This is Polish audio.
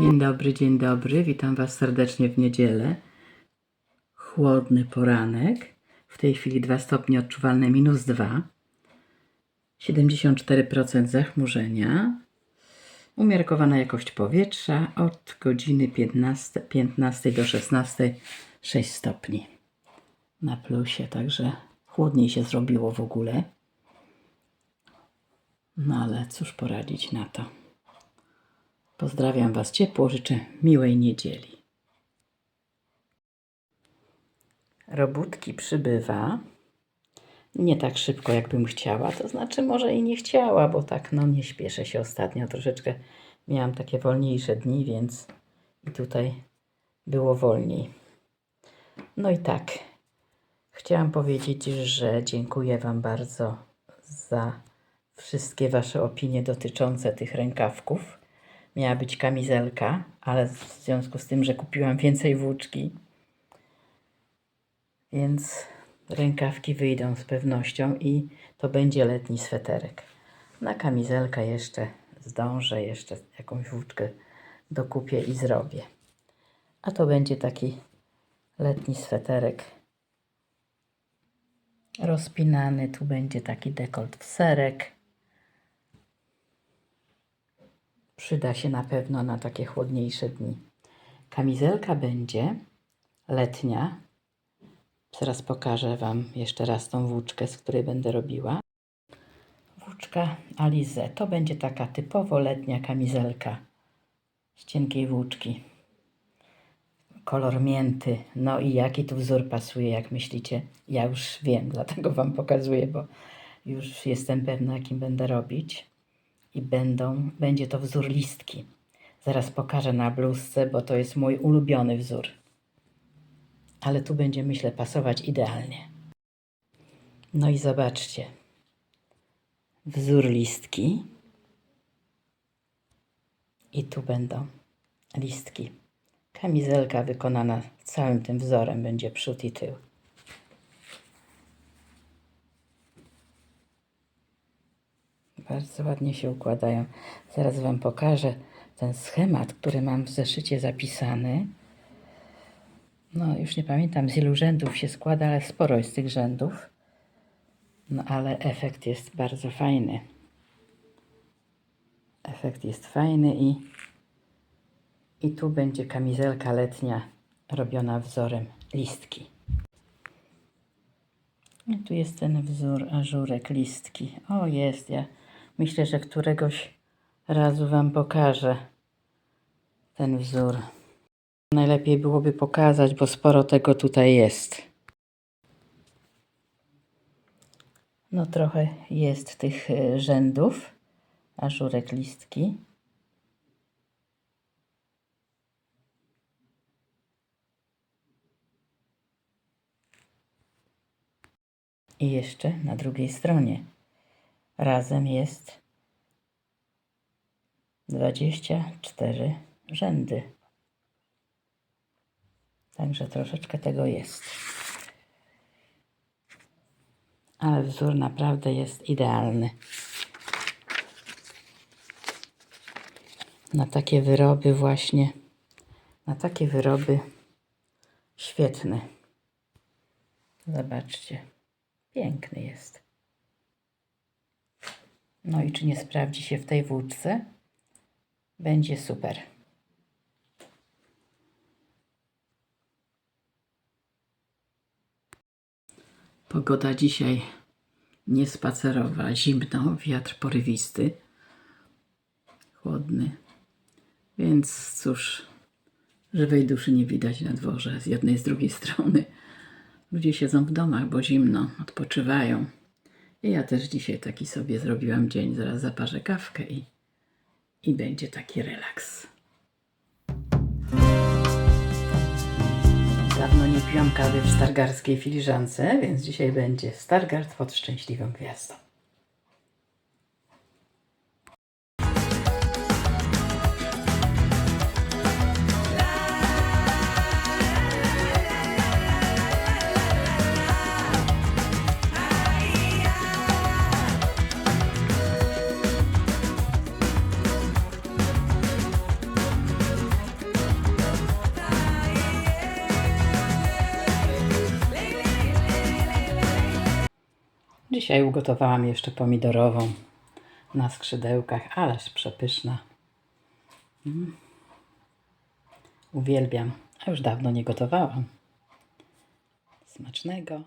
Dzień dobry, dzień dobry. Witam Was serdecznie w niedzielę. Chłodny poranek. W tej chwili 2 stopnie odczuwalne minus 2. 74% zachmurzenia. Umiarkowana jakość powietrza od godziny 15, 15 do 16 6 stopni na plusie, także chłodniej się zrobiło w ogóle. No ale cóż poradzić na to. Pozdrawiam Was ciepło, życzę miłej niedzieli. Robótki przybywa. Nie tak szybko, jakbym chciała. To znaczy, może i nie chciała, bo tak, no nie śpieszę się ostatnio. Troszeczkę miałam takie wolniejsze dni, więc i tutaj było wolniej. No i tak, chciałam powiedzieć, że dziękuję Wam bardzo za wszystkie Wasze opinie dotyczące tych rękawków. Miała być kamizelka, ale w związku z tym, że kupiłam więcej włóczki, więc rękawki wyjdą z pewnością i to będzie letni sweterek. Na kamizelkę jeszcze zdążę, jeszcze jakąś włóczkę dokupię i zrobię. A to będzie taki letni sweterek rozpinany. Tu będzie taki dekolt w serek. Przyda się na pewno na takie chłodniejsze dni. Kamizelka będzie letnia. Zaraz pokażę Wam jeszcze raz tą włóczkę, z której będę robiła. Włóczka Alize. To będzie taka typowo letnia kamizelka z cienkiej włóczki. Kolor mięty. No i jaki tu wzór pasuje, jak myślicie? Ja już wiem, dlatego Wam pokazuję, bo już jestem pewna, jakim będę robić i będą, będzie to wzór listki. Zaraz pokażę na bluzce, bo to jest mój ulubiony wzór. Ale tu będzie, myślę, pasować idealnie. No i zobaczcie. Wzór listki. I tu będą listki. Kamizelka wykonana całym tym wzorem będzie przód i tył. Bardzo ładnie się układają. Zaraz Wam pokażę ten schemat, który mam w zeszycie zapisany. No, już nie pamiętam z ilu rzędów się składa, ale sporo jest tych rzędów. No, ale efekt jest bardzo fajny. Efekt jest fajny i, i tu będzie kamizelka letnia robiona wzorem listki. I tu jest ten wzór ażurek listki. O, jest, ja myślę, że któregoś razu Wam pokażę ten wzór. Najlepiej byłoby pokazać, bo sporo tego tutaj jest. No trochę jest tych e, rzędów, ażurek listki. I jeszcze na drugiej stronie razem jest 24 rzędy. Także troszeczkę tego jest. Ale wzór naprawdę jest idealny. Na takie wyroby właśnie, na takie wyroby świetny. Zobaczcie, piękny jest. No i czy nie sprawdzi się w tej włóczce? Będzie super. Pogoda dzisiaj niespacerowa, zimno, wiatr porywisty, chłodny. Więc cóż, żywej duszy nie widać na dworze z jednej, z drugiej strony. Ludzie siedzą w domach, bo zimno, odpoczywają. I ja też dzisiaj taki sobie zrobiłam dzień. Zaraz zaparzę kawkę i, i będzie taki relaks. Dawno nie piłam kawy w stargardzkiej filiżance, więc dzisiaj będzie Stargard pod szczęśliwą gwiazdą. Dzisiaj ugotowałam jeszcze pomidorową na skrzydełkach, ależ przepyszna. Mm. Uwielbiam, a już dawno nie gotowałam. Smacznego.